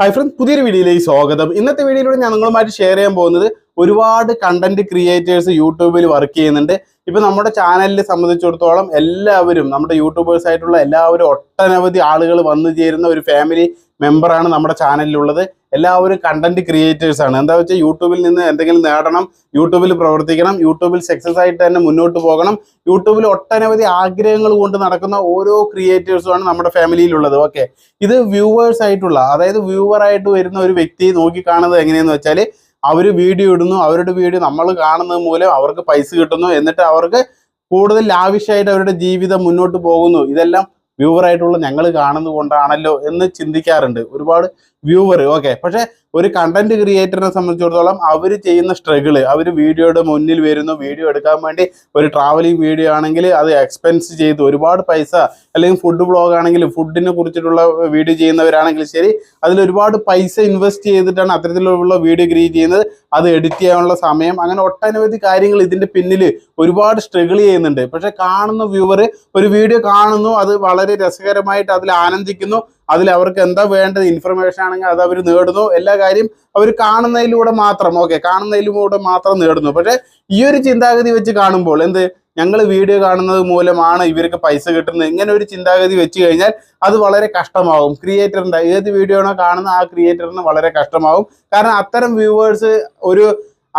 Hi friends പുതിയൊരു വീഡിയോയിലേക്ക് സ്വാഗതം. ഇന്നത്തെ വീഡിയോയിലൂടെ ഞാൻ നിങ്ങളുമായിട്ട് ഷെയർ ചെയ്യാൻ പോകുന്നത് ഒരുപാട് കണ്ടന്റ് ക്രിയേറ്റേഴ്സ് യൂട്യൂബിൽ വർക്ക് ചെയ്യുന്നുണ്ട്. ഇപ്പൊ നമ്മുടെ ചാനലിനെ സംബന്ധിച്ചിടത്തോളം എല്ലാവരും നമ്മുടെ യൂട്യൂബേഴ്സ് ആയിട്ടുള്ള എല്ലാവരും ഒട്ടനവധി ആളുകൾ വന്നു ചേരുന്ന ഒരു ഫാമിലി മെമ്പറാണ് നമ്മുടെ ചാനലിലുള്ളത്. എല്ലാവരും കണ്ടന്റ് ക്രിയേറ്റേഴ്സ് ആണ്. എന്താ വെച്ചാൽ യൂട്യൂബിൽ നിന്ന് എന്തെങ്കിലും നേടണം യൂട്യൂബിൽ പ്രവർത്തിക്കണം യൂട്യൂബിൽ സക്സസ് ആയിട്ട് തന്നെ മുന്നോട്ട് പോകണം. യൂട്യൂബിൽ ഒട്ടനവധി ആഗ്രഹങ്ങൾ കൊണ്ട് നടക്കുന്ന ഓരോ ക്രിയേറ്റേഴ്സുമാണ് നമ്മുടെ ഫാമിലിയിലുള്ളത്. ഓക്കെ. ഇത് വ്യൂവേഴ്സ് ആയിട്ടുള്ള അതായത് വ്യൂവർ ആയിട്ട് വരുന്ന ഒരു വ്യക്തി നോക്കി കാണുന്നത് എങ്ങനെയെന്ന് വെച്ചാൽ അവർ വീഡിയോ ഇടുന്നു. അവരുടെ വീഡിയോ നമ്മൾ കാണുന്നത് മൂലം അവർക്ക് പൈസ കിട്ടുന്നു. എന്നിട്ട് അവർക്ക് കൂടുതൽ ലാവിഷായിട്ട് അവരുടെ ജീവിതം മുന്നോട്ട് പോകുന്നു. ഇതെല്ലാം വ്യൂവർ ആയിട്ടുള്ള ഞങ്ങൾ കാണുന്നത് കൊണ്ടാണല്ലോ എന്ന് ചിന്തിക്കാറുണ്ട്. ഒരുപാട് വ്യൂവർ ഓക്കെ പക്ഷെ ഒരു കണ്ടന്റ് ക്രിയേറ്ററിനെ സംബന്ധിച്ചിടത്തോളം അവർ ചെയ്യുന്ന സ്ട്രഗിൾ അവർ വീഡിയോയുടെ മുന്നിൽ വരുന്നു വീഡിയോ എടുക്കാൻ വേണ്ടി ഒരു ട്രാവലിംഗ് വീഡിയോ ആണെങ്കിൽ അത് എക്സ്പെൻസ് ചെയ്ത്. ഒരുപാട് പൈസ അല്ലെങ്കിൽ ഫുഡ് ബ്ലോഗ് ആണെങ്കിലും ഫുഡിനെ കുറിച്ചിട്ടുള്ള വീഡിയോ ചെയ്യുന്നവരാണെങ്കിൽ ശരി അതിൽ ഒരുപാട് പൈസ ഇൻവെസ്റ്റ് ചെയ്തിട്ടാണ് അത്തരത്തിലുള്ള വീഡിയോ ക്രിയേറ്റ് ചെയ്യുന്നത്. അത് എഡിറ്റ് ചെയ്യാനുള്ള സമയം അങ്ങനെ ഒട്ടനവധി കാര്യങ്ങൾ ഇതിന്റെ പിന്നിൽ ഒരുപാട് സ്ട്രഗിൾ ചെയ്യുന്നുണ്ട്. പക്ഷെ കാണുന്ന വ്യൂവർ ഒരു വീഡിയോ കാണുന്നു അത് വളരെ രസകരമായിട്ട് അതിൽ ആനന്ദിക്കുന്നു. അതിൽ അവർക്ക് എന്താ വേണ്ടത് ഇൻഫർമേഷൻ ആണെങ്കിൽ അത് അവർ നേടുന്നു. എല്ലാ കാര്യം അവർ കാണുന്നതിലൂടെ മാത്രം ഓക്കെ കാണുന്നതിലൂടെ മാത്രം നേടുന്നു. പക്ഷെ ഈ ഒരു ചിന്താഗതി വെച്ച് കാണുമ്പോൾ എന്ത്? ഞങ്ങൾ വീഡിയോ കാണുന്നത് മൂലമാണ് ഇവർക്ക് പൈസ കിട്ടുന്നത്. ഇങ്ങനെ ഒരു ചിന്താഗതി വെച്ച് കഴിഞ്ഞാൽ അത് വളരെ കഷ്ടമാവും. ക്രിയേറ്ററിന്റെ ഏത് വീഡിയോ ആണോ കാണുന്ന ആ ക്രിയേറ്ററിന് വളരെ കഷ്ടമാവും. കാരണം അത്തരം വ്യൂവേഴ്സ് ഒരു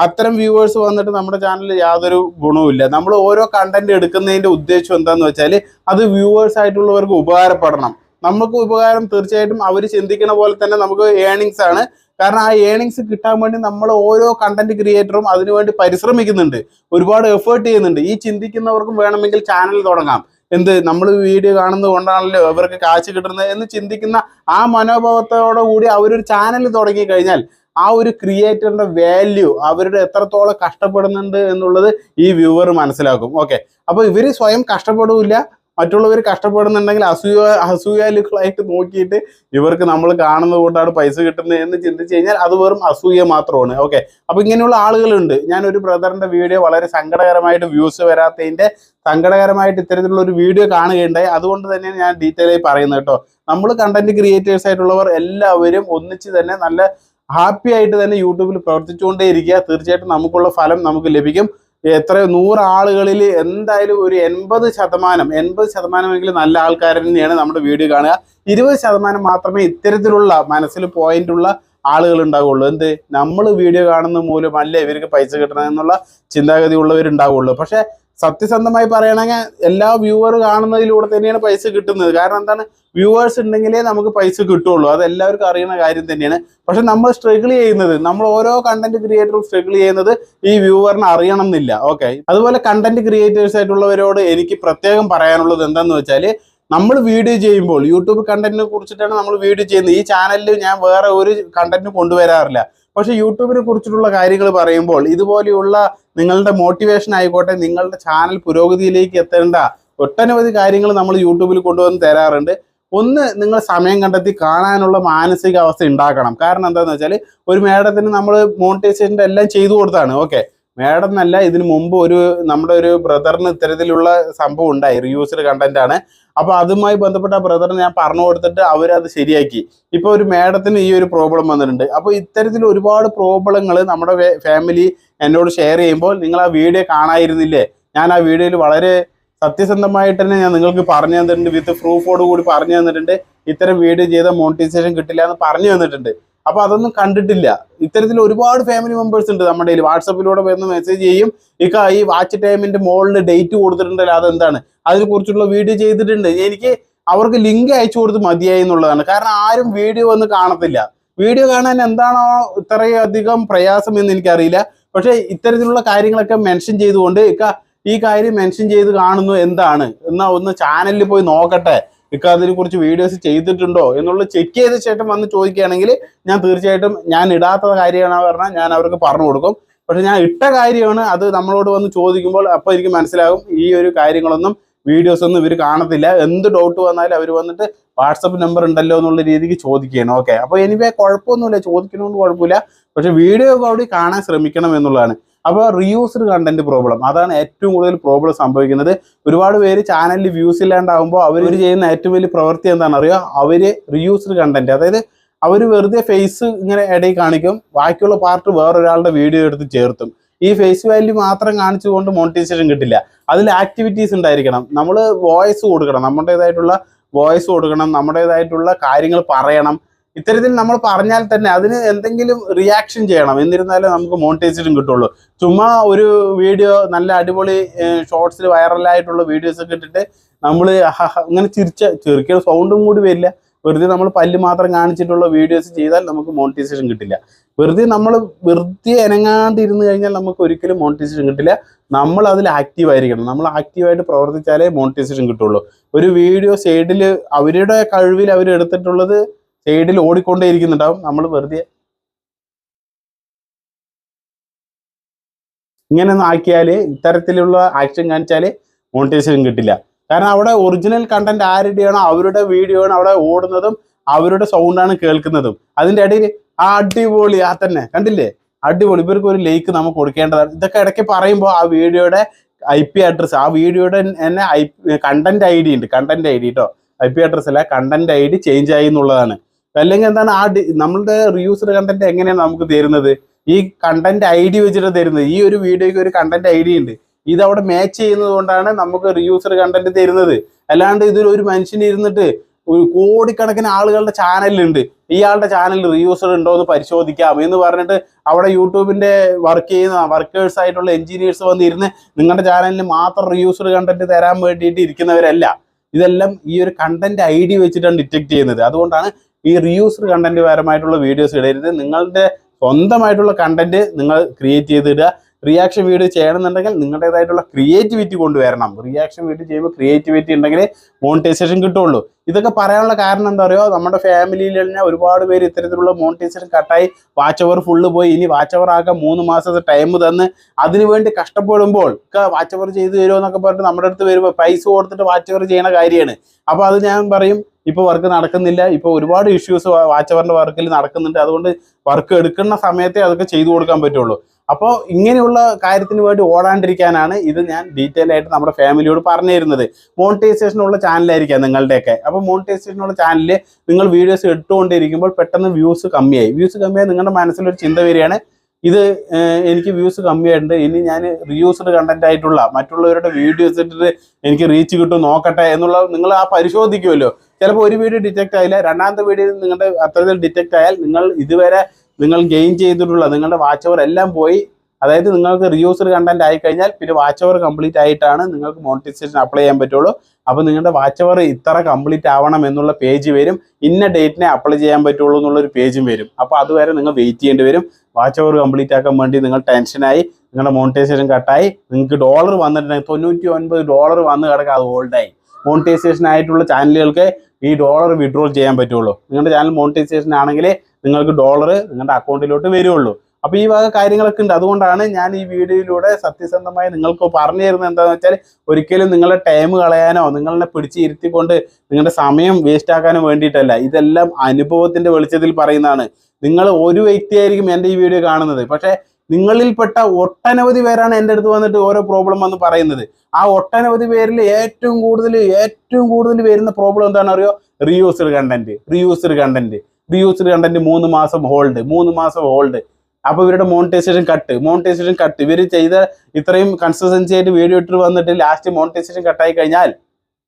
അത്തരം വ്യൂവേഴ്സ് വന്നിട്ട് നമ്മുടെ ചാനലിൽ യാതൊരു ഗുണവുമില്ല നമ്മൾ ഓരോ കണ്ടന്റ് എടുക്കുന്നതിന്റെ ഉദ്ദേശം എന്താന്ന് വെച്ചാൽ അത് വ്യൂവേഴ്സ് ആയിട്ടുള്ളവർക്ക് ഉപകാരപ്പെടണം. നമുക്ക് ഉപകാരം തീർച്ചയായിട്ടും അവർ ചിന്തിക്കുന്ന പോലെ തന്നെ നമുക്ക് ഏണിങ്സ് ആണ്. കാരണം ആ ഏണിങ്സ് കിട്ടാൻ വേണ്ടി നമ്മൾ ഓരോ കണ്ടന്റ് ക്രിയേറ്ററും അതിനുവേണ്ടി പരിശ്രമിക്കുന്നുണ്ട്. ഒരുപാട് എഫേർട്ട് ചെയ്യുന്നുണ്ട്. ഈ ചിന്തിക്കുന്നവർക്കും വേണമെങ്കിൽ ചാനൽ തുടങ്ങാം. എന്ത്? നമ്മൾ വീഡിയോ കാണുന്നത് കൊണ്ടാണല്ലോ അവർക്ക് കാശ് കിട്ടുന്നത് എന്ന് ചിന്തിക്കുന്ന ആ മനോഭാവത്തോടെ കൂടി അവരൊരു ചാനൽ തുടങ്ങി കഴിഞ്ഞാൽ ആ ഒരു ക്രിയേറ്ററിന്റെ വാല്യൂ അവരുടെ എത്രത്തോളം കഷ്ടപ്പെടുന്നുണ്ട് എന്നുള്ളത് ഈ വ്യൂവർ മനസ്സിലാക്കും. ഓക്കെ അപ്പൊ ഇവർ സ്വയം കഷ്ടപ്പെടില്ല മറ്റുള്ളവർ കഷ്ടപ്പെടുന്നുണ്ടെങ്കിൽ അസൂയ അസൂയാലുക്കളായിട്ട് നോക്കിയിട്ട് ഇവർക്ക് നമ്മൾ കാണുന്ന കൂട്ടാണ് പൈസ കിട്ടുന്നത് എന്ന് ചിന്തിച്ചു കഴിഞ്ഞാൽ അത് വെറും അസൂയ മാത്രമാണ്. ഓക്കെ അപ്പൊ ഇങ്ങനെയുള്ള ആളുകളുണ്ട്. ഞാൻ ഒരു ബ്രദറിന്റെ വീഡിയോ വളരെ സങ്കടകരമായിട്ട് വ്യൂസ് വരാത്തതിന്റെ സങ്കടകരമായിട്ട് ഇത്തരത്തിലുള്ള ഒരു വീഡിയോ കാണുകയുണ്ടായി. അതുകൊണ്ട് തന്നെയാണ് ഞാൻ ഡീറ്റെയിൽ ആയി പറയുന്നത് കേട്ടോ. നമ്മൾ കണ്ടന്റ് ക്രിയേറ്റേഴ്സ് ആയിട്ടുള്ളവർ എല്ലാവരും ഒന്നിച്ച് തന്നെ നല്ല ഹാപ്പി ആയിട്ട് തന്നെ യൂട്യൂബിൽ പ്രവർത്തിച്ചുകൊണ്ടേ ഇരിക്കുക തീർച്ചയായിട്ടും നമുക്കുള്ള ഫലം നമുക്ക് ലഭിക്കും. എത്ര നൂറ് ആളുകളിൽ എന്തായാലും ഒരു എൺപത് ശതമാനം എൺപത് ശതമാനമെങ്കിലും നല്ല ആൾക്കാർ തന്നെയാണ് നമ്മുടെ വീഡിയോ കാണുക. ഇരുപത് ശതമാനം മാത്രമേ ഇത്തരത്തിലുള്ള മനസ്സിൽ പോയിന്റുള്ള ആളുകൾ ഉണ്ടാവുള്ളൂ എന്ത്? നമ്മൾ വീഡിയോ കാണുന്ന മൂലമല്ല ഇവർക്ക് പൈസ കിട്ടണമെന്നുള്ള ചിന്താഗതി ഉള്ളവരുണ്ടാവുള്ളൂ പക്ഷെ സത്യസന്ധമായി പറയണമെങ്കിൽ എല്ലാ വ്യൂവർ കാണുന്നതിലൂടെ തന്നെയാണ് പൈസ കിട്ടുന്നത്. കാരണം എന്താണ്? വ്യൂവേഴ്സ് ഉണ്ടെങ്കിലേ നമുക്ക് പൈസ കിട്ടുള്ളൂ. അത് എല്ലാവർക്കും അറിയുന്ന കാര്യം തന്നെയാണ്. പക്ഷെ നമ്മൾ സ്ട്രഗിൾ ചെയ്യുന്നത് നമ്മൾ ഓരോ കണ്ടന്റ് ക്രിയേറ്ററും സ്ട്രഗിൾ ചെയ്യുന്നത് ഈ വ്യൂവറിനെ അറിയണം എന്നില്ല. ഓക്കെ അതുപോലെ കണ്ടന്റ് ക്രിയേറ്റേഴ്സ് ആയിട്ടുള്ളവരോട് എനിക്ക് പ്രത്യേകം പറയാനുള്ളത് എന്താന്ന് വെച്ചാൽ നമ്മൾ വീഡിയോ ചെയ്യുമ്പോൾ യൂട്യൂബ് കണ്ടന്റിനെ കുറിച്ചിട്ടാണ് നമ്മൾ വീഡിയോ ചെയ്യുന്നത്. ഈ ചാനലിൽ ഞാൻ വേറെ ഒരു കണ്ടന്റ് കൊണ്ടുവരാറില്ല. പക്ഷെ യൂട്യൂബിനെ കുറിച്ചിട്ടുള്ള കാര്യങ്ങൾ പറയുമ്പോൾ ഇതുപോലെയുള്ള നിങ്ങളുടെ മോട്ടിവേഷൻ ആയിക്കോട്ടെ നിങ്ങളുടെ ചാനൽ പുരോഗതിയിലേക്ക് എത്തേണ്ട ഒട്ടനവധി കാര്യങ്ങൾ നമ്മൾ യൂട്യൂബിൽ കൊണ്ടുവന്ന് തരാറുണ്ട്. ഒന്ന് നിങ്ങൾ സമയം കണ്ടെത്തി കാണാനുള്ള മാനസിക അവസ്ഥ ഉണ്ടാക്കണം. കാരണം എന്താണെന്ന് വെച്ചാൽ ഒരു മേഡത്തിന് നമ്മൾ മോണിറ്റൈസേഷന്റെ എല്ലാം ചെയ്തു കൊടുത്താണ് ഓക്കെ മേഡം എന്നല്ല ഇതിന് മുമ്പ് ഒരു നമ്മുടെ ഒരു ബ്രദറിന് ഇത്തരത്തിലുള്ള സംഭവം ഉണ്ടായി. റിയൂസ്ഡ് കണ്ടന്റ് ആണ്. അപ്പൊ അതുമായി ബന്ധപ്പെട്ട ബ്രദറിന് ഞാൻ പറഞ്ഞു കൊടുത്തിട്ട് അവരത് ശരിയാക്കി. ഇപ്പൊ ഒരു മേഡത്തിന് ഈ ഒരു പ്രോബ്ലം വന്നിട്ടുണ്ട്. അപ്പൊ ഇത്തരത്തിൽ ഒരുപാട് പ്രോബ്ലങ്ങൾ നമ്മുടെ ഫാമിലി എന്നോട് ഷെയർ ചെയ്യുമ്പോൾ നിങ്ങൾ ആ വീഡിയോ കാണായിരുന്നില്ലേ? ഞാൻ ആ വീഡിയോയിൽ വളരെ സത്യസന്ധമായിട്ട് തന്നെ ഞാൻ നിങ്ങൾക്ക് പറഞ്ഞു തന്നിട്ടുണ്ട്. വിത്ത് പ്രൂഫോട് കൂടി പറഞ്ഞു തന്നിട്ടുണ്ട്. ഇത്തരം വീഡിയോ ചെയ്ത മോണിറ്റൈസേഷൻ കിട്ടില്ല എന്ന് പറഞ്ഞു തന്നിട്ടുണ്ട്. അപ്പൊ അതൊന്നും കണ്ടിട്ടില്ല. ഇത്തരത്തിൽ ഒരുപാട് ഫാമിലി മെമ്പേഴ്സ് ഉണ്ട് നമ്മുടെ കയ്യിൽ. വാട്സപ്പിലൂടെ വന്ന് മെസ്സേജ് ചെയ്യും ഇക്ക ഈ വാച്ച് ടൈമിന്റെ മുകളിൽ ഡേറ്റ് കൊടുത്തിട്ടുണ്ടല്ലോ അതെന്താണ്? അതിനെ കുറിച്ചുള്ള വീഡിയോ ചെയ്തിട്ടുണ്ട്. എനിക്ക് അവർക്ക് ലിങ്ക് അയച്ചു കൊടുത്ത് മതിയായി എന്നുള്ളതാണ്. കാരണം ആരും വീഡിയോ വന്ന് കാണത്തില്ല. വീഡിയോ കാണാൻ എന്താണോ ഇത്രയധികം പ്രയാസം എന്ന് എനിക്കറിയില്ല. പക്ഷെ ഇത്തരത്തിലുള്ള കാര്യങ്ങളൊക്കെ മെൻഷൻ ചെയ്തുകൊണ്ട് ഇക്ക ഈ കാര്യം മെൻഷൻ ചെയ്ത് കാണുന്നു എന്താണ്? എന്നാ ഒന്ന് ചാനലിൽ പോയി നോക്കട്ടെ. ഇക്ക അതിനെ കുറിച്ച് വീഡിയോസ് ചെയ്തിട്ടുണ്ടോ എന്നുള്ളത് ചെക്ക് ചെയ്ത ശേഷം വന്ന് ചോദിക്കുകയാണെങ്കിൽ ഞാൻ തീർച്ചയായിട്ടും ഞാൻ ഇടാത്ത കാര്യമാണ് പറഞ്ഞാൽ ഞാൻ അവർക്ക് പറഞ്ഞു കൊടുക്കും. പക്ഷെ ഞാൻ ഇട്ട കാര്യമാണ് അത് നമ്മളോട് വന്ന് ചോദിക്കുമ്പോൾ അപ്പോൾ എനിക്ക് മനസ്സിലാകും ഈ ഒരു കാര്യങ്ങളൊന്നും വീഡിയോസ് ഒന്നും ഇവർ കാണത്തില്ല. എന്ത് ഡൗട്ട് വന്നാലും അവർ വന്നിട്ട് വാട്സപ്പ് നമ്പർ ഉണ്ടല്ലോ എന്നുള്ള രീതിക്ക് ചോദിക്കുകയാണ്. ഓക്കെ അപ്പോൾ എനിവേ കുഴപ്പമൊന്നുമില്ല. ചോദിക്കുന്നതുകൊണ്ട് കുഴപ്പമില്ല. പക്ഷെ വീഡിയോ കൂടി കാണാൻ ശ്രമിക്കണം എന്നുള്ളതാണ്. അപ്പോൾ റീയൂസ്ഡ് കണ്ടന്റ് പ്രോബ്ലം അതാണ് ഏറ്റവും കൂടുതൽ പ്രോബ്ലം സംഭവിക്കുന്നത്. ഒരുപാട് പേര് ചാനലിൽ വ്യൂസ് ഇല്ലാണ്ടാവുമ്പോൾ അവർ ചെയ്യുന്ന ഏറ്റവും വലിയ പ്രവൃത്തി എന്താണെന്ന് അറിയുക അവർ റീയൂസ്ഡ് കണ്ടന്റ് അതായത് അവർ വെറുതെ ഫേസ് ഇങ്ങനെ ഇടയിൽ കാണിക്കും. ബാക്കിയുള്ള പാർട്ട് വേറൊരാളുടെ വീഡിയോ എടുത്ത് ചേർത്തും. ഈ ഫേസ് വാല്യൂ മാത്രം കാണിച്ചുകൊണ്ട് മോണിറ്റൈസേഷൻ കിട്ടില്ല. അതിൽ ആക്ടിവിറ്റീസ് ഉണ്ടായിരിക്കണം. നമ്മൾ വോയിസ് കൊടുക്കണം. നമ്മുടേതായിട്ടുള്ള വോയിസ് കൊടുക്കണം. നമ്മുടേതായിട്ടുള്ള കാര്യങ്ങൾ പറയണം. ഇത്തരത്തിൽ നമ്മൾ പറഞ്ഞാൽ തന്നെ അതിന് എന്തെങ്കിലും റിയാക്ഷൻ ചെയ്യണം. എന്നിരുന്നാലേ നമുക്ക് മോണിറ്റൈസേഷൻ കിട്ടുള്ളൂ. ചുമ്മാ ഒരു വീഡിയോ നല്ല അടിപൊളി ഷോർട്സിൽ വൈറലായിട്ടുള്ള വീഡിയോസ് ഒക്കെ ഇട്ടിട്ട് നമ്മൾ അങ്ങനെ ചിരിച്ച ചെറുക്കിയ സൗണ്ടും കൂടി വരില്ല. വെറുതെ നമ്മൾ പല്ല് മാത്രം കാണിച്ചിട്ടുള്ള വീഡിയോസ് ചെയ്താൽ നമുക്ക് മോണിറ്റൈസേഷൻ കിട്ടില്ല. വെറുതെ നമ്മൾ വെറുതെ ഇനങ്ങാണ്ടിരുന്ന് കഴിഞ്ഞാൽ നമുക്ക് ഒരിക്കലും മോണിറ്റൈസേഷൻ കിട്ടില്ല. നമ്മൾ അതിൽ ആക്റ്റീവ് ആയിരിക്കണം. നമ്മൾ ആക്റ്റീവായിട്ട് പ്രവർത്തിച്ചാലേ മോണിറ്റൈസേഷൻ കിട്ടുള്ളൂ. ഒരു വീഡിയോ സൈഡിൽ അവരുടെ കഴിവിൽ അവർ എടുത്തിട്ടുള്ളത് സൈഡിൽ ഓടിക്കൊണ്ടേ ഇരിക്കുന്നുണ്ടാവും നമ്മൾ വെറുതെ ഇങ്ങനെ ആക്കിയാൽ ഇത്തരത്തിലുള്ള ആക്ഷൻ കാണിച്ചാൽ മോണിറ്റൈസേഷൻ കിട്ടില്ല. കാരണം അവിടെ ഒറിജിനൽ കണ്ടന്റ് ആരുടെയാണോ അവരുടെ വീഡിയോ ആണ് അവിടെ ഓടുന്നതും അവരുടെ സൗണ്ടാണ് കേൾക്കുന്നതും. അതിന്റെ ഇടയിൽ ആ അടിപൊളി ആ തന്നെ കണ്ടില്ലേ? അടിപൊളി. ഇവർക്ക് ഒരു ലേക്ക് നമുക്ക് കൊടുക്കേണ്ടതാണ്. ഇതൊക്കെ ഇടയ്ക്ക് പറയുമ്പോൾ ആ വീഡിയോയുടെ ഐ പി അഡ്രസ് ആ വീഡിയോയുടെ തന്നെ ഐ കണ്ടന്റ് ഐ ഡി ഉണ്ട്. കണ്ടന്റ് ഐ ഡി കേട്ടോ ഐ പി അഡ്രസ് അല്ല കണ്ടന്റ് ഐ ഡി ചേഞ്ച് ആയി എന്നുള്ളതാണ്. അല്ലെങ്കിൽ എന്താണ് ആ നമ്മളുടെ റിയൂസർ കണ്ടന്റ് എങ്ങനെയാണ് നമുക്ക് തരുന്നത്? ഈ കണ്ടന്റ് ഐ ഡി വെച്ചിട്ട് തരുന്നത്. ഈ ഒരു വീഡിയോയ്ക്ക് ഒരു കണ്ടന്റ് ഐ ഡി ഉണ്ട്. ഇത് അവിടെ മാച്ച് ചെയ്യുന്നത് കൊണ്ടാണ് നമുക്ക് റിയൂസർ കണ്ടന്റ് തരുന്നത്. അല്ലാണ്ട് ഇതിൽ ഒരു മനുഷ്യൻ ഇരുന്നിട്ട് ഒരു കോടിക്കണക്കിന് ആളുകളുടെ ചാനലുണ്ട് ഇയാളുടെ ചാനൽ റിയൂസർ ഉണ്ടോ എന്ന് പരിശോധിക്കാം എന്ന് പറഞ്ഞിട്ട് അവിടെ യൂട്യൂബിന്റെ വർക്ക് ചെയ്യുന്ന വർക്കേഴ്സ് ആയിട്ടുള്ള എഞ്ചിനീയേഴ്സ് വന്നിരുന്ന് നിങ്ങളുടെ ചാനലിന് മാത്രം റിയൂസർ കണ്ടന്റ് തരാൻ വേണ്ടിയിട്ട് ഇരിക്കുന്നവരല്ല. ഇതെല്ലാം ഈ ഒരു കണ്ടന്റ് ഐ ഡി വെച്ചിട്ടാണ് ഡിറ്റക്ട് ചെയ്യുന്നത്. അതുകൊണ്ടാണ് ഈ റിയൂസർ കണ്ടന്റ് പരമായിട്ടുള്ള വീഡിയോസ് ഇടരുത്. നിങ്ങളുടെ സ്വന്തമായിട്ടുള്ള കണ്ടന്റ് നിങ്ങൾ ക്രിയേറ്റ് ചെയ്തിടുക. റിയാക്ഷൻ വീഡിയോ ചെയ്യണമെന്നുണ്ടെങ്കിൽ നിങ്ങളുടേതായിട്ടുള്ള ക്രിയേറ്റിവിറ്റി കൊണ്ടുവരണം. റിയാക്ഷൻ വീഡിയോ ചെയ്യുമ്പോൾ ക്രിയേറ്റിവിറ്റി ഉണ്ടെങ്കിൽ മോണിറ്റൈസേഷൻ കിട്ടുള്ളൂ ഇതൊക്കെ പറയാനുള്ള കാരണം എന്താ പറയുക? നമ്മുടെ ഫാമിലിയിൽ തന്നെ ഒരുപാട് പേര് ഇത്തരത്തിലുള്ള മോണിറ്റൈസേഷൻ കട്ടായി വാച്ച് അവർ ഫുള്ള് പോയി. ഇനി വാച്ച് അവർ ആക്കാൻ മൂന്ന് മാസത്തെ ടൈം തന്ന് അതിനുവേണ്ടി കഷ്ടപ്പെടുമ്പോൾ വാച്ച് അവർ ചെയ്തു തരുമോ എന്നൊക്കെ പറഞ്ഞിട്ട് നമ്മുടെ അടുത്ത് വരുമ്പോൾ പൈസ കൊടുത്തിട്ട് വാച്ച് അവർ ചെയ്യുന്ന കാര്യമാണ്. അപ്പോൾ അത് ഞാൻ പറയും ഇപ്പോൾ വർക്ക് നടക്കുന്നില്ല. ഇപ്പോൾ ഒരുപാട് ഇഷ്യൂസ് വാച്ച് അവറിന്റെ വർക്കിൽ നടക്കുന്നുണ്ട്. അതുകൊണ്ട് വർക്ക് എടുക്കുന്ന സമയത്തെ അതൊക്കെ ചെയ്തു കൊടുക്കാൻ പറ്റുള്ളൂ. അപ്പോൾ ഇങ്ങനെയുള്ള കാര്യത്തിന് വേണ്ടി ഓടാണ്ടിരിക്കാനാണ് ഇത് ഞാൻ ഡീറ്റെയിൽ ആയിട്ട് നമ്മുടെ ഫാമിലിയോട് പറഞ്ഞു തരുന്നത് മോണിറ്റൈസേഷനുള്ള ചാനലായിരിക്കാം നിങ്ങളുടെയൊക്കെ. അപ്പോൾ മോണിറ്റൈസേഷനുള്ള ചാനലിൽ നിങ്ങൾ വീഡിയോസ് ഇട്ടുകൊണ്ടിരിക്കുമ്പോൾ പെട്ടെന്ന് വ്യൂസ് കമ്മിയായി. വ്യൂസ് കമ്മിയായി നിങ്ങളുടെ മനസ്സിലൊരു ചിന്ത വരികയാണ്. ഇത് എനിക്ക് വ്യൂസ് കമ്മിയായിട്ടുണ്ട്. ഇനി ഞാൻ റീയൂസ്ഡ് കണ്ടന്റ് ആയിട്ടുള്ള മറ്റുള്ളവരുടെ വീഡിയോസ് ഇട്ടിട്ട് എനിക്ക് റീച്ച് കിട്ടും നോക്കട്ടെ എന്നുള്ള നിങ്ങൾ ആ പരിശോധിക്കുമല്ലോ. ചിലപ്പോൾ ഒരു വീഡിയോ ഡിറ്റക്ട് ആയില്ല. രണ്ടാമത്തെ വീഡിയോ നിങ്ങളുടെ അത്തരത്തിൽ ഡിറ്റക്ട് ആയാൽ നിങ്ങൾ ഇതുവരെ നിങ്ങൾ ഗെയിൻ ചെയ്തിട്ടുള്ള നിങ്ങളുടെ വാച്ച് അവർ എല്ലാം പോയി. അതായത് നിങ്ങൾക്ക് റിയൂസർ കണ്ടന്റ് ആയി കഴിഞ്ഞാൽ പിന്നെ വാച്ച് അവർ കംപ്ലീറ്റ് ആയിട്ടാണ് നിങ്ങൾക്ക് മോണിറ്റൈസേഷൻ അപ്ലൈ ചെയ്യാൻ പറ്റുള്ളൂ. അപ്പോൾ നിങ്ങളുടെ വാച്ച് അവർ ഇത്ര കംപ്ലീറ്റ് ആവണം എന്നുള്ള പേജ് വരും. ഇന്ന ഡേറ്റിനെ അപ്ലൈ ചെയ്യാൻ പറ്റുള്ളൂ എന്നുള്ളൊരു പേജും വരും. അപ്പോൾ അതുവരെ നിങ്ങൾ വെയിറ്റ് ചെയ്യേണ്ടി വരും. വാച്ച് അവർ കംപ്ലീറ്റ് ആക്കാൻ വേണ്ടി നിങ്ങൾ ടെൻഷനായി നിങ്ങളുടെ മോണിറ്റൈസേഷൻ കട്ടായി നിങ്ങൾക്ക് ഡോളർ വന്നിട്ടുണ്ടെങ്കിൽ തൊണ്ണൂറ്റി ഒൻപത് ഡോളർ വന്ന് കിടക്കുക അത് ഹോൾഡായി മോണിറ്റൈസേഷൻ ആയിട്ടുള്ള ചാനലുകൾക്ക് ഈ ഡോളർ വിഡ്രോൾ ചെയ്യാൻ പറ്റുള്ളൂ. നിങ്ങളുടെ ചാനൽ മോണിറ്റൈസേഷൻ ആണെങ്കിൽ നിങ്ങൾക്ക് ഡോളർ നിങ്ങളുടെ അക്കൗണ്ടിലോട്ട് വരുള്ളൂ. അപ്പോൾ ഈ വക കാര്യങ്ങളൊക്കെ ഉണ്ട്. അതുകൊണ്ടാണ് ഞാൻ ഈ വീഡിയോയിലൂടെ സത്യസന്ധമായി നിങ്ങൾക്ക് പറഞ്ഞു തരുന്നത് എന്താണെന്ന് വെച്ചാൽ ഒരിക്കലും നിങ്ങളുടെ ടൈം കളയാനോ നിങ്ങളെ പിടിച്ച് ഇരുത്തിക്കൊണ്ട് നിങ്ങളുടെ സമയം വേസ്റ്റ് ആക്കാനോ വേണ്ടിയിട്ടല്ല. ഇതെല്ലാം അനുഭവത്തിന്റെ വെളിച്ചത്തിൽ പറയുന്നതാണ്. നിങ്ങൾ ഒരു വ്യക്തിയായിരിക്കും എന്റെ ഈ വീഡിയോ കാണുന്നത്. പക്ഷേ നിങ്ങളിൽപ്പെട്ട ഒട്ടനവധി പേരാണ് എന്റെ അടുത്ത് വന്നിട്ട് ഓരോ പ്രോബ്ലം വന്ന് പറയുന്നത്. ആ ഒട്ടനവധി പേരിൽ ഏറ്റവും കൂടുതൽ ഏറ്റവും കൂടുതൽ വരുന്ന പ്രോബ്ലം എന്താണെന്ന് അറിയോ reused content reused content reused content മൂന്ന് മാസം ഹോൾഡ് മൂന്ന് മാസം ഹോൾഡ് അപ്പൊ ഇവരുടെ മോണിറ്റൈസേഷൻ കട്ട് മോണിറ്റൈസേഷൻ കട്ട് ഇവർ ചെയ്ത ഇത്രയും കൺസിസ്റ്റൻസി ആയിട്ട് വീഡിയോ ഇട്ട് വന്നിട്ട് ലാസ്റ്റ് മോണിറ്റൈസേഷൻ കട്ടായി കഴിഞ്ഞാൽ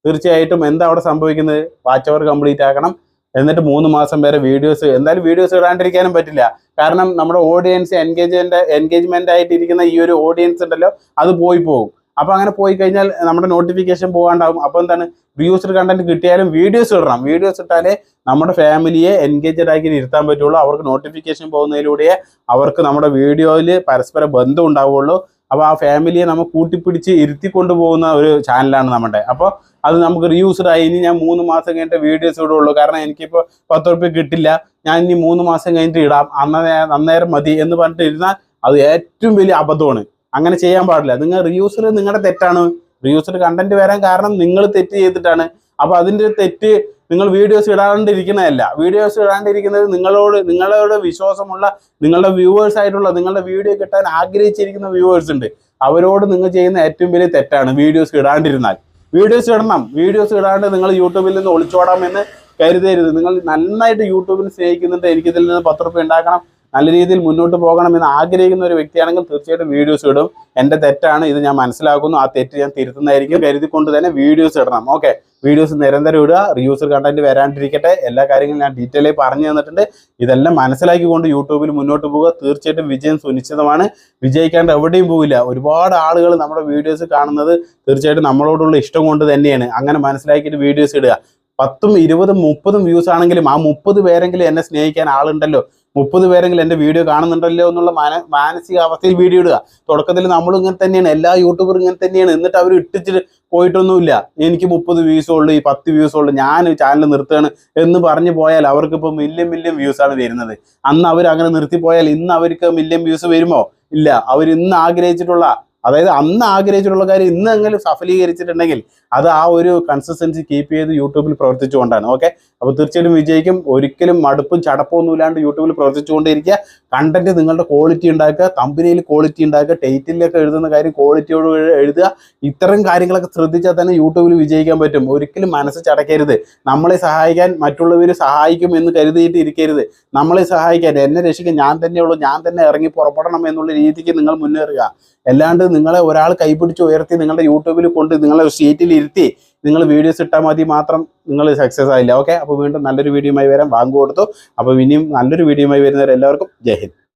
തീർച്ചയായിട്ടും എന്താ അവിടെ സംഭവിക്കുന്നത്? വാച്ച് അവർ കംപ്ലീറ്റ് ആക്കണം. എന്നിട്ട് മൂന്ന് മാസം വരെ വീഡിയോസ് എന്തായാലും വീഡിയോസ് ഇടാണ്ടിരിക്കാനും പറ്റില്ല. കാരണം നമ്മുടെ ഓഡിയൻസ് എൻഗേജ്മെന്റ് എൻഗേജ്മെന്റ് ആയിട്ടിരിക്കുന്ന ഈ ഒരു ഓഡിയൻസ് ഉണ്ടല്ലോ അത് പോയി പോകും. അപ്പൊ അങ്ങനെ പോയി കഴിഞ്ഞാൽ നമ്മുടെ നോട്ടിഫിക്കേഷൻ പോകാണ്ടാവും. അപ്പോൾ എന്താണ്? വ്യൂസ്ഡ് കണ്ടന്റ് കിട്ടിയാലും വീഡിയോസ് ഇടണം. വീഡിയോസ് ഇട്ടാലേ നമ്മുടെ ഫാമിലിയെ എൻഗേജഡ് ആക്കി ഇരുത്താൻ പറ്റുള്ളൂ. അവർക്ക് നോട്ടിഫിക്കേഷൻ പോകുന്നതിലൂടെ അവർക്ക് നമ്മുടെ വീഡിയോയിൽ പരസ്പര ബന്ധം ഉണ്ടാവുള്ളൂ. അപ്പോൾ ആ ഫാമിലിയെ നമ്മൾ കൂട്ടിപ്പിടിച്ച് ഇരുത്തിക്കൊണ്ട് കൊണ്ടുപോകുന്ന ഒരു ചാനലാണ് നമ്മുടെ. അപ്പോൾ അത് നമുക്ക് റീയൂസ്ഡ് ആയി. ഇനി ഞാൻ മൂന്ന് മാസം കഴിഞ്ഞിട്ട് വീഡിയോസ് ഇടുള്ളൂ. കാരണം എനിക്കിപ്പോൾ പത്ത് റുപ്യ കിട്ടില്ല. ഞാൻ ഇനി മൂന്ന് മാസം കഴിഞ്ഞിട്ട് ഇടാം. അന്നേ അന്നേരം മതി എന്ന് പറഞ്ഞിട്ട് ഇരുന്നാൽ അത് ഏറ്റവും വലിയ അബദ്ധമാണ്. അങ്ങനെ ചെയ്യാൻ പാടില്ല. നിങ്ങൾ റിയൂസർ നിങ്ങളുടെ തെറ്റാണ്. റിയൂസർ കണ്ടന്റ് വരാൻ കാരണം നിങ്ങൾ തെറ്റ് ചെയ്തിട്ടാണ്. അപ്പൊ അതിന്റെ തെറ്റ് നിങ്ങൾ വീഡിയോസ് ഇടാണ്ടിരിക്കുന്നതല്ല. വീഡിയോസ് ഇടാണ്ടിരിക്കുന്നത് നിങ്ങളോട് നിങ്ങളോട് വിശ്വാസമുള്ള നിങ്ങളുടെ വ്യൂവേഴ്സ് ആയിട്ടുള്ള നിങ്ങളുടെ വീഡിയോ കിട്ടാൻ ആഗ്രഹിച്ചിരിക്കുന്ന വ്യൂവേഴ്സ് ഉണ്ട്. അവരോട് നിങ്ങൾ ചെയ്യുന്ന ഏറ്റവും വലിയ തെറ്റാണ് വീഡിയോസ് ഇടാണ്ടിരുന്നാൽ. വീഡിയോസ് ഇടണം. വീഡിയോസ് ഇടാണ്ട് നിങ്ങൾ യൂട്യൂബിൽ നിന്ന് ഒളിച്ചോടാമെന്ന് കരുതരുത്. നിങ്ങൾ നന്നായിട്ട് യൂട്യൂബിൽ സ്നേഹിക്കുന്നുണ്ട്. എനിക്കിതിൽ നിന്ന് പത്ത് റുപ്യ ഉണ്ടാക്കണം. നല്ല രീതിയിൽ മുന്നോട്ട് പോകണമെന്ന് ആഗ്രഹിക്കുന്ന ഒരു വ്യക്തിയാണെങ്കിൽ തീർച്ചയായിട്ടും വീഡിയോസ് ഇടും. എന്റെ തെറ്റാണ് ഇത് ഞാൻ മനസ്സിലാക്കുന്നു ആ തെറ്റ് ഞാൻ തിരുത്തുന്നതായിരിക്കും. കരുതിക്കൊണ്ട് തന്നെ വീഡിയോസ് ഇടണം. ഓക്കെ വീഡിയോസ് നിരന്തരം ഇടുക റിയൂസർ കണ്ടന്റ് വരാണ്ടിരിക്കട്ടെ. എല്ലാ കാര്യങ്ങളും ഞാൻ ഡീറ്റെയിൽ പറഞ്ഞു തന്നിട്ടുണ്ട്. ഇതെല്ലാം മനസ്സിലാക്കിക്കൊണ്ട് യൂട്യൂബിൽ മുന്നോട്ട് പോവുക. തീർച്ചയായിട്ടും വിജയം സുനിശ്ചിതമാണ്. വിജയിക്കാണ്ട് എവിടെയും പോവില്ല. ഒരുപാട് ആളുകൾ നമ്മുടെ വീഡിയോസ് കാണുന്നത് തീർച്ചയായിട്ടും നമ്മളോടുള്ള ഇഷ്ടം കൊണ്ട് തന്നെയാണ്. അങ്ങനെ മനസ്സിലാക്കിയിട്ട് വീഡിയോസ് ഇടുക. പത്തും ഇരുപതും മുപ്പതും വ്യൂസ് ആണെങ്കിലും ആ മുപ്പത് പേരെങ്കിലും എന്നെ സ്നേഹിക്കാൻ ആളുണ്ടല്ലോ. മുപ്പത് പേരെങ്കിലും എന്റെ വീഡിയോ കാണുന്നുണ്ടല്ലോ എന്നുള്ള മാന മാനസികാവസ്ഥയിൽ വീഡിയോ ഇടുക. തുടക്കത്തിൽ നമ്മളും ഇങ്ങനെ തന്നെയാണ്. എല്ലാ യൂട്യൂബറും ഇങ്ങനെ തന്നെയാണ്. എന്നിട്ട് അവർ ഇട്ടിച്ചിട്ട് പോയിട്ടൊന്നുമില്ല. എനിക്ക് മുപ്പത് വ്യൂസ് ഉള്ളു ഈ പത്ത് വ്യൂസ് ഉള്ളു ഞാൻ ചാനൽ നിർത്തുകയാണ് എന്ന് പറഞ്ഞു പോയാൽ അവർക്ക് ഇപ്പോൾ മില്യൺ വ്യൂസ് ആണ് വരുന്നത്. അന്ന് അവർ അങ്ങനെ നിർത്തിപ്പോയാൽ ഇന്ന് അവർക്ക് മില്യൺ വ്യൂസ് വരുമോ? ഇല്ല. അവർ ഇന്ന് ആഗ്രഹിച്ചിട്ടുള്ള അതായത് അന്ന് ആഗ്രഹിച്ചിട്ടുള്ള കാര്യം ഇന്നെങ്കിലും സഫലീകരിച്ചിട്ടുണ്ടെങ്കിൽ അത് ആ ഒരു കൺസിസ്റ്റൻസി കീപ്പ് ചെയ്ത് യൂട്യൂബിൽ പ്രവർത്തിച്ചുകൊണ്ടാണ്. ഓക്കെ അപ്പോൾ തീർച്ചയായിട്ടും വിജയിക്കും. ഒരിക്കലും മടുപ്പും ചടപ്പൊന്നും ഇല്ലാണ്ട് യൂട്യൂബിൽ പ്രവർത്തിച്ചുകൊണ്ടിരിക്കുക കണ്ടന്റ് നിങ്ങളുടെ ക്വാളിറ്റി ഉണ്ടാക്കുക. കമ്പനിയിൽ ക്വാളിറ്റി ഉണ്ടാക്കുക. ടൈറ്റിലൊക്കെ എഴുതുന്ന കാര്യം ക്വാളിറ്റിയോട് എഴുതുക. ഇത്തരം കാര്യങ്ങളൊക്കെ ശ്രദ്ധിച്ചാൽ തന്നെ യൂട്യൂബിൽ വിജയിക്കാൻ പറ്റും. ഒരിക്കലും മനസ്സ് ചടക്കരുത് നമ്മളെ സഹായിക്കാൻ മറ്റുള്ളവർ സഹായിക്കും എന്ന് കരുതിയിട്ട് ഇരിക്കരുത്. നമ്മളെ സഹായിക്കാൻ എന്നെ രക്ഷിക്കാൻ ഞാൻ തന്നെയുള്ളൂ ഞാൻ തന്നെ ഇറങ്ങി പുറപ്പെടണം എന്നുള്ള രീതിക്ക് നിങ്ങൾ മുന്നേറുക. അല്ലാണ്ട് നിങ്ങളെ ഒരാൾ കൈപിടിച്ച് ഉയർത്തി നിങ്ങളുടെ യൂട്യൂബിൽ കൊണ്ട് നിങ്ങളെ സീറ്റിൽ ഇരുത്തി നിങ്ങൾ വീഡിയോസ് ഇട്ടാൽ മതി മാത്രം നിങ്ങൾ സക്സസ് ആയില്ല. ഓക്കെ അപ്പോൾ വീണ്ടും നല്ലൊരു വീഡിയോയുമായി വരാം. ബാങ്ക് കൊടുത്തു. അപ്പോൾ ഇനിയും നല്ലൊരു വീഡിയോയുമായി വരുന്നവരെല്ലാവർക്കും ജയ് ഹിന്ദ്.